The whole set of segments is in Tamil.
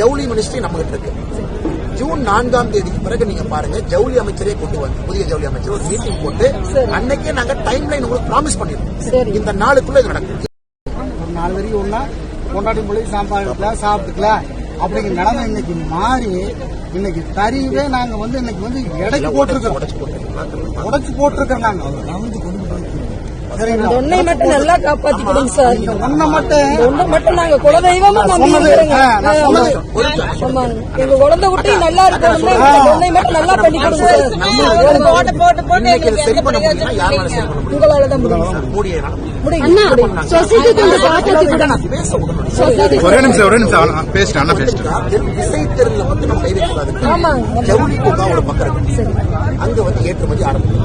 ஜவுளி மினிஸ்ட்ரி நம்ம கிட்ட இருக்கு. ஜூன் நான்காம் தேதிக்கு பிறகு நீங்க பாருங்க ஜவுளி அமைச்சரே கொண்டு வந்து புதிய ஜவுளி அமைச்சர் ஒரு மீட்டிங் போட்டு அன்னைக்கே நாங்க டைம் லைன் உங்களுக்கு ப்ராமிஸ் பண்ணிருக்கோம் இந்த நாளுக்குள்ள இது நடக்கும். ஒரு நாலு வரைக்கும் ஒண்ணா கொண்டாடி மொழி சாப்பாடுக்கலாம் சாப்பிட்டுக்கலாம் அப்படிங்கிற நிலைமை இன்னைக்கு மாறி இன்னைக்கு தறியவே நாங்க வந்து இன்னைக்கு வந்து எடைக்கு போட்டிருக்கிறோம். உடைச்சு போட்டு உடைச்சு போட்டிருக்கிறோம் நாங்க. ஒன்னை மட்டும் நல்லா காப்பாத்தி கொடுங்க சார் இந்த ஒண்ணை மட்டும் இந்த ஒண்ணை மட்டும் நாங்க குலதெய்வமா நம்பி இருக்கிறோங்க எங்க குழந்தை குட்டி நல்லா இருக்கணும்னா இந்த ஒன்னை மட்டும் நல்லா பண்ணி கொடுங்க சார் போட்டு போட்டு போட்டு பண்ண முடியும் உங்களால தான் முடியும் மூடிய முடியும் சொசைட்டி கொஞ்சம் காப்பாத்தி கொடுங்க பேச விடணும் சொசைட்டி ஒரே நிமிஷம் ஒரே நிமிஷம் அண்ணா, பேசிட்டு அண்ணா பேசிட்டு விசை தெருல வந்து நம்ம கை வைக்கக்கூடாது ஆமாங்க. ஜவுளி பூங்கா ஒரு பக்கம் இருக்கு அங்க வந்து ஏற்றுமதி ஆரம்பிக்கும்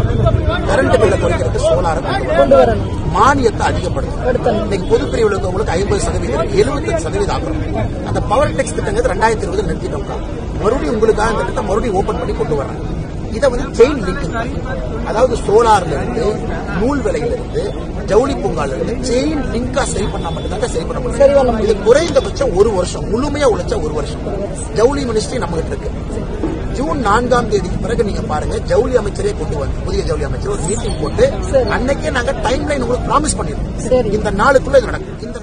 கரண்ட் பில்ல குறைக்கிறதுக்கு சோலாரை கொண்டு வரணும் மானியத்தை அதிகப்படுத்தணும். இன்னைக்கு பொது பிரிவில் இருக்கவங்களுக்கு ஐம்பது சதவீதம் எழுபத்தஞ்சு சதவீதம் ஆகணும் அந்த பவர் டெக்ஸ் திட்டங்கிறது ரெண்டாயிரத்தி இருபது நிறுத்திட்டோம்னா மறுபடியும் உங்களுக்காக இந்த திட்டம் மறுபடியும் ஓபன் பண்ணி கொண்டு வர்றாங்க. இதை வந்து செயின் லிங்கிங் அதாவது சோலார்ல இருந்து நூல் விலையில இருந்து ஜவுளி பூங்கால இருந்து செயின் லிங்கா சரி பண்ணா சரி பண்ண சரி பண்ண முடியும். இது குறைந்தபட்சம் ஒரு வருஷம் முழுமையா உழைச்சா ஒரு வருஷம். ஜவுளி மினிஸ்ட்ரி நம்ம கிட்ட இருக்கு. ஜூன் நான்காம் தேதிக்கு பிறகு நீங்க பாருங்க ஜவுளி அமைச்சரே கொண்டு வந்து புதிய ஜவுளி அமைச்சர் ஒரு மீட்டிங் போட்டு அன்னைக்கே நாங்க டைம் லைன் உங்களுக்கு ப்ராமிஸ் பண்ணிருக்கோம். இந்த நாளுக்குள்ள இது நடக்கும். இந்த